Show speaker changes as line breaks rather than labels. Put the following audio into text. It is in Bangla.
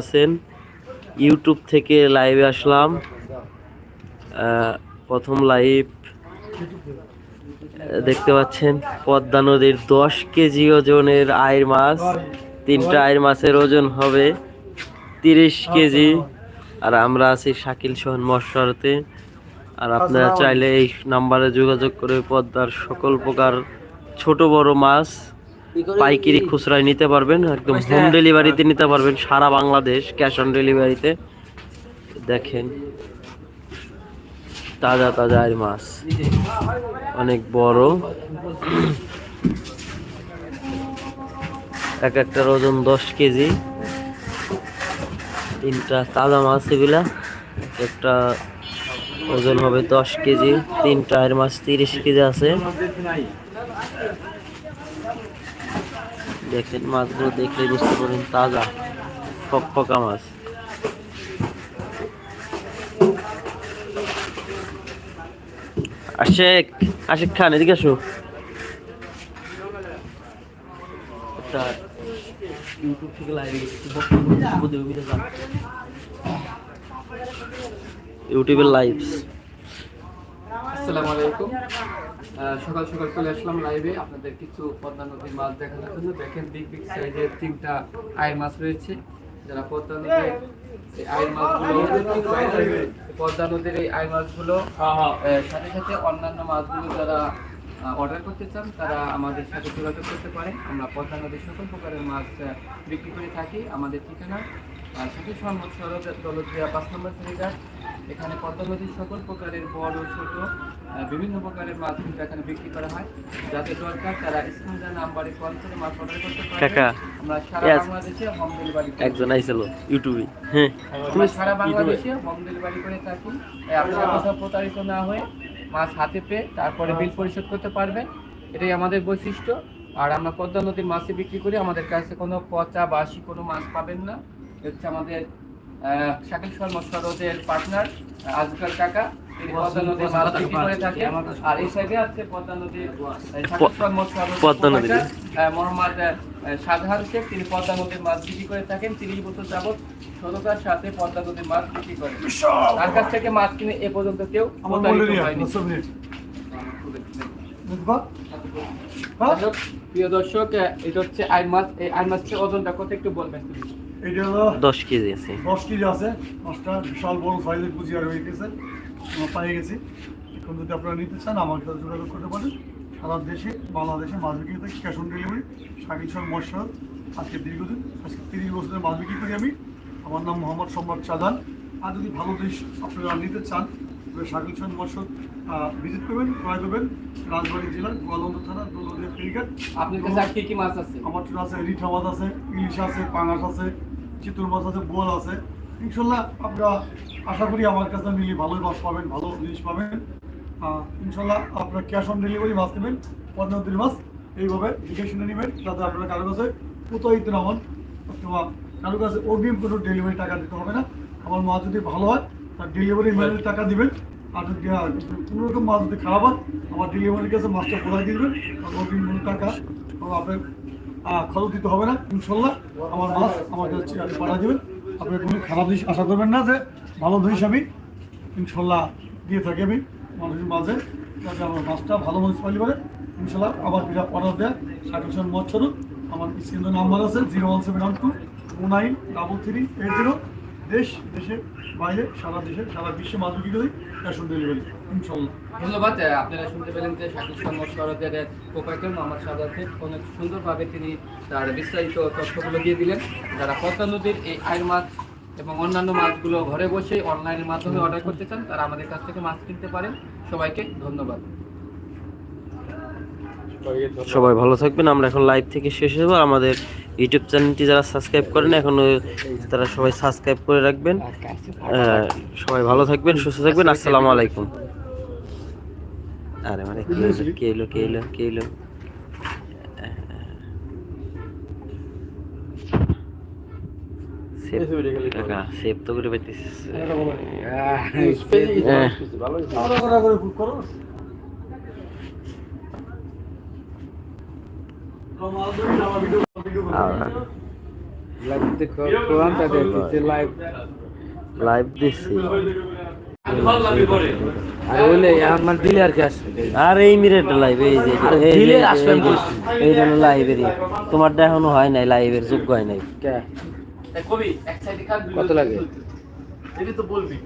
আছেন। ইউটিউব থেকে লাইভে আসলাম। প্রথম লাইভ দেখতে পাচ্ছেন, পদ্মা নদীর দশ কেজি ওজনের আয়ের মাছ। তিনটা আয়ের মাছের ওজন হবে তিরিশ কেজি। আর আমরা আছি শাকিল সোহান মশারতে। আর আপনারা চাইলে এই নাম্বারে যোগাযোগ করে পদ্মার সকল প্রকার ছোট বড় মাছ পাইকারি খুচরায় নিতে পারবেন একদম হোম ডেলিভারিতে নিতে পারবেন সারা বাংলাদেশ ক্যাশ অন ডেলিভারিতে দেখেন তাজা তাজা আর মাছ। অনেক বড়। এক একটার ওজন দশ কেজি। তিনটা তাজা মাছ এগুলা। একটা ওজন হবে দশ কেজি। তিনটা আর মাছ তিরিশ কেজি আছে। দেখেন মাছগুলো দেখলে বুঝতে পারেন তাজা, ফকফকা মাছ। আশেক আশেক খান, এদিকে আসো। একটা ইউটিউব থেকে ইউটিউবের লাইভ
আসসালামু আলাইকুম। সকাল সকাল চলে আসলাম লাইভে আপনাদের কিছু পদ্মা নদীর মাছ দেখানোর জন্য। দেখেন বিগ বিগ সাইজের তিনটা আয়ের মাছ রয়েছে। যারা পদ্মা নদীর পদ্মা নদীর এই আয়ের মাছগুলো সাথে সাথে অন্যান্য মাছগুলো যারা অর্ডার করতে চান, তারা আমাদের সাথে যোগাযোগ করতে পারে আমরা পদ্মা নদীর সকল প্রকারের মাছ বিক্রি করে থাকি। আমাদের ঠিকানা সাথে সম্মত সড়ক দৌলতদিয়া পাঁচ নম্বর ফেরিঘাট। এখানে পদ্মা নদীর সকল প্রকারের বড় ছোট বিভিন্ন প্রকারের মাছ কিন্তু এখানে বিক্রি করা হয়। যাদের দরকার তারা স্ক্রিনে নাম্বারে কল করে মাছ অর্ডার করতে পারে আমরা সারা বাংলাদেশে হোম ডেলিভারি
একজন আইছিল ইউটিউবে। হ্যাঁ
আমরা সারা বাংলাদেশে হোম ডেলিভারি করে থাকি। আপনারা কোথাও প্রতারিত না হয়ে মাছ হাতে পেয়ে তারপরে বিল পরিশোধ করতে পারবেন। এটাই আমাদের বৈশিষ্ট্য। আর আমরা পদ্মা নদীর মাছে বিক্রি করি। আমাদের কাছে কোনো পচা বাসি কোনো মাছ পাবেন না। হচ্ছে আমাদের শাকিল শর্মা সরোজের পার্টনার আজকাল পদ্মা নদীর মোহাম্মদ শেখ। তিনি পদ্মা নদীর মাছ বিক্রি করে থাকেন। তিরিশ বছর যাবৎ সততার সাথে পদ্মা নদীর মাছ বিক্রি করে তার কাছ থেকে মাছ কিনে এ পর্যন্ত কেউ? দর্শক, প্রিয় দর্শক এটা হচ্ছে আই মাছ। এই আই মাছের ওজনটা কত একটু বলবেন
এটা হলো
দশ কেজি আছে।
দশ কেজি আছে। মাছটা বিশাল বড় সাইজের পুঁজি আর হয়ে গেছে। আমরা পাই গেছি। এখন যদি আপনারা নিতে চান আমার সাথে যোগাযোগ করতে পারেন। সারা দেশে বাংলাদেশে মাছ বিক্রি থেকে ক্যাশ অন ডেলিভারি সর মশার আজকে দীর্ঘদিন আজকে তিরিশ বছরের মাছ বিক্রি করি আমি। আমার নাম মোহাম্মদ সম্রাট চাঁদান। আর যদি ভালো দেশ আপনারা নিতে চান তবে শাকিল সর ভিজিট করবেন ক্রয় করবেন। রাজবাড়ী জেলার গোয়ালন্দ থানা দৌলদিয়া ফেরিঘাট
আপনার কাছে কি কি মাছ আছে?
আমার তো আছে রিঠা মাছ আছে ইলিশ আছে পাঙাশ আছে। চিতল মাছ আছে বোয়াল আছে, ইনশাল্লাহ আপনারা আশা করি আমার কাছে নিলে ভালোই মাছ পাবেন, ভালো জিনিস পাবেন। ইনশাল্লাহ আপনারা ক্যাশ অন ডেলিভারি মাছ নেবেন, পদ্মাবতীর মাছ এইভাবে দেখে শুনে নেবেন, যাতে আপনারা কারও কাছে প্রতারিত না হন অথবা কারও কাছে অগ্রিম কোনো ডেলিভারি টাকা দিতে হবে না। আমার মাছ যদি ভালো হয়, তার ডেলিভারি ম্যানের টাকা দিবেন। আর যদি কোনো রকম মাছ যদি খারাপ হয়, আমার ডেলিভারির কাছে মাছটা পৌঁছায় দিয়ে দেবেন। অগ্রিম কোনো টাকা আপনার খরচ দিতে হবে না, ইনশাল্লাহ। আমার মাছ আমার কাছে পাঠা দেবেন। আপনার কোনো খারাপ জিনিস আশা করবেন না যে ভালো জিনিস আমি, ইনশাল্লাহ, দিয়ে থাকি আমি মানুষের মাঝে, যাতে আমার মাছটা ভালো মানুষ পাইলে পারে, ইনশাল্লাহ, আবার বিরা অর্ডার দেয় সার্টিফিকেশন মত স্বরূপ আমার স্ক্রিনের নাম্বার আছে zero one seven one two two nine double three eight zero. দেশ দেশের বাইরে, সারা দেশে, সারা বিশ্বে মাছ বিক্রি করি। ক্যাশ অন ডেলিভারি ইনশাল্লাহ
ধন্যবাদ আপনারা শুনতে পেলেন যে শাকিল শর্মা সরোজের প্রোপাইটার মোহাম্মদ সাদাত অনেক সুন্দরভাবে তিনি তার বিস্তারিত তথ্যগুলো দিয়ে দিলেন। যারা পদ্মা নদীর এই আয়ের মাছ এবং অন্যান্য মাছগুলো ঘরে বসে অনলাইনের মাধ্যমে অর্ডার করতে চান তারা আমাদের কাছ থেকে মাছ কিনতে পারেন। সবাইকে ধন্যবাদ।
সবাই ভালো থাকবেন আমরা এখন লাইভ থেকে শেষ হব আমাদের ইউটিউব চ্যানেলটি যারা সাবস্ক্রাইব করেন এখনও তারা সবাই সাবস্ক্রাইব করে রাখবেন। সবাই ভালো থাকবেন সুস্থ থাকবেন আসসালামু আলাইকুম। আরে মানে কে এলো কে এলো কে এলো কে এলো? সেভ সেভ তো করে পাইতেছিস হ্যাঁ
আলাদা করা করে বুক করো আমার ভিডিও ভিডিও
আর
লাইভ
দিচ্ছি
আর
এই মিনিট লাইভ এই যে জন্য লাইভেরই তোমারটা এখনও হয় নাই লাইভের যোগ্য হয় নাই
কত লাগে
তো বলবি